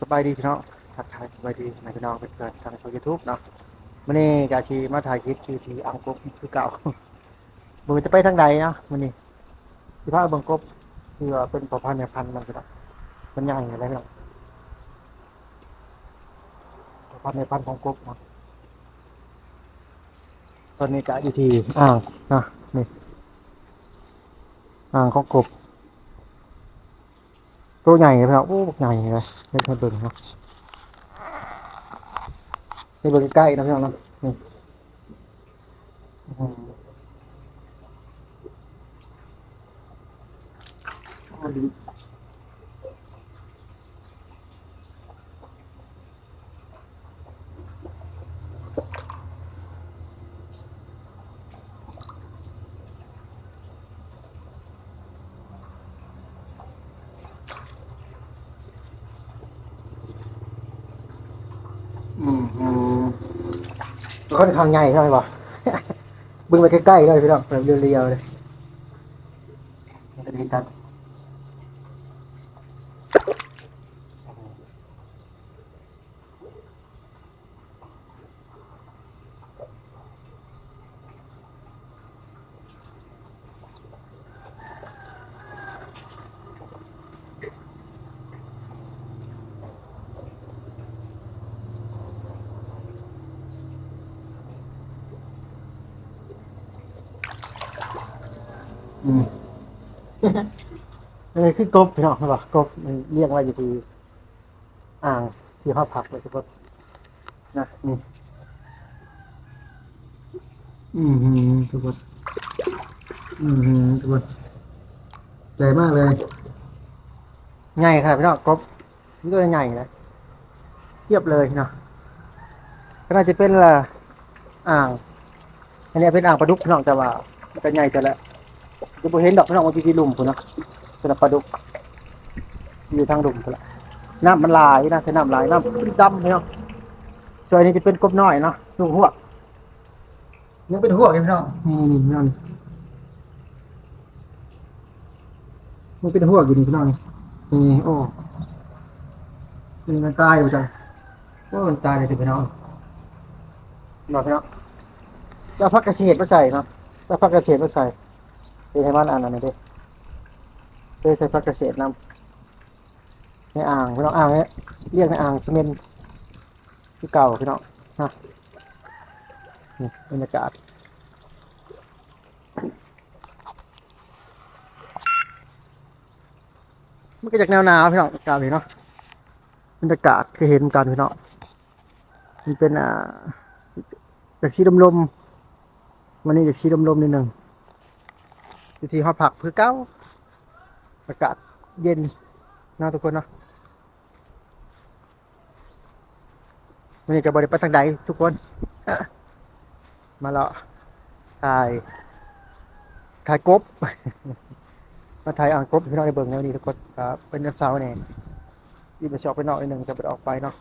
สบายดีพี่น้องทักทายสบายดีในพี่น้องเป็นเกิดทางช่องยูทูบเนาะวันนี้กาชีมาถ่ายคลิปที่ที่อังกบคือเก่ามือจะไปทางใดเนาะวันนี้ที่พาเบังกบที่ว่าเป็นประพันธ์ในพันธ์มันก็มันใหญ่อะไรเนาะประพันธ์ในพันธ์ของกบเนาะตอนนี้กะอยู่ที่อ่างนะนี่อ่างของกบ ตัวใหญ่เลยพี่น้องโอ้ใหญ่เลยเล่นให้เบิ่งเนาะให้เบิ่งใกล้ๆนะพี่น้องเนาะนี่ ค่อนข้างใหญ่ใช่ไหมวะบึงไปใกล้ๆเลยพี่น้องแบบเรียวๆเลยมันจะดีกันอื อันนี้คือกบพี่น้องใช่ปะกบมันเรียกว่าอยู่ที่อ่างที่เขาพักเลยทุกคนนะนี่อืมทุกคนอืมทุกคนใหญ่มากเลยใหญ่ขนาดพี่น้องกบนี่ตัวใหญ่เลยเทียบเลยเนาะก็น่าจะเป็นละอ่าง อันนี้เป็นอ่างปลาดุกพี่น้องแต่ว่ามันก็ใหญ่แต่ละ จะบ่เห็นดอกพี่น้องว่าที่ที่ลุ่มพุ่นเนาะเป็นปลาดุกอยู่ทางลุ่มพุ่นละน้ำมันลายนะใช้น้ำลายน้ำเป็นดำพี่น้องส่วนนี้จะเป็นกบน้อยเนาะลูกหัวกยังเป็นหัวกอยู่พี่น้องนี่นี่พี่น้องนี่มันเป็นหัวกอยู่นี่พี่น้องนี่นี่โอ้นี่มันตายอยู่จังโอ้มันตายเลยสิพี่น้องดอกพี่น้องจะเอาพักเกษตรมาใส่เนาะจะเอาพักเกษตรมาใส่ เป็นให้บ้านอ่านอันนี้ดิเคยใส่ผักเกษตรนำในอ่างพี่น้องอ่างเนี่ยเรียกในอ่างซีเมนที่เก่าพี่น้องนะนี่บรรยากาศมันก็จากแนวหนาวพี่น้องอากาศนี่เนาะบรรยากาศคือเห็นกันพี่น้องมันเป็นอ่าจากสีดลมๆวันนี้จากสีดลมๆนิดหนึ่ง อยู่ที่หอผักเพื่อเก้าอากาศเย็นนาะทุกคนเนาะวันนี้ก็บริไปทางใดทุกคน มาเลาะถ่ายถ่ายกบ มาถ่ายอ่างกบพี่น้องในเบิ่งแล้วนี่ทุกคนครับเป็นวันเสาร์เนี่ยยี่ไปชอบไปนอกอีกหนึ่งจะไปออกไปเนาะ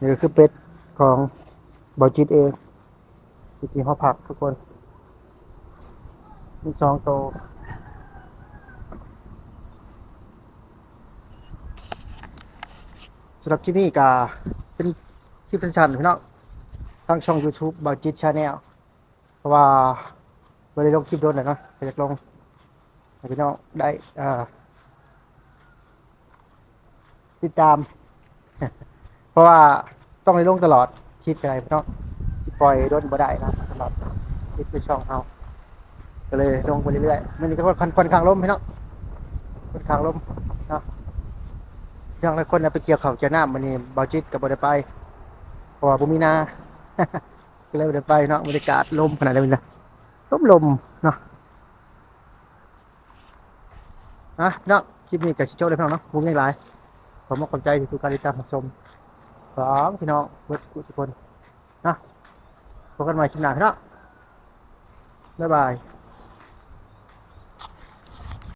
นี่ก็คือเป็ดของบอจิตเองยี่หอผักทุกคน มีสองโตวสำหรับคลิปนี้ก็เป็นคลิปสั้นๆพี่น้องทางช่อง YouTube บาจิตชาแนลเพราะว่าไม่ได้ลงคลิปโดนเลยเนาะอยากลงพี่น้องได้อ่าติดตาม เพราะว่าต้องได้ลงตลอดคลิปอะไรพี่น้องปล่อยโดนบ่ได้นะตลอดคลิปในช่องเฮา ก็เลยลงไปเรื่อยๆมันนี่ก็ค่อนค่อนข้างล้มพี่น้องค่อนข้างล้มเนาะอย่างหลายคนนะไปเกี่ยวเขาเกี่ยวน้ำมันนี่บาจิตกับบไดไปเพราะว่าบุมีนาก็เลยบ่ได้ไปเนาะบรรยากาศลมขนาดนี้นะลมลมเนาะอะเนาะคลิปนี้กับชิโจ้เลยพี่น้องเนาะบุ้งง่ายหลายผมมาขอบใจที่ทุกการติดตามชมสองพี่น้องเบิร์ดทุกคนนะพบกันใหม่คลิปหน้าพี่น้องบ๊ายบาย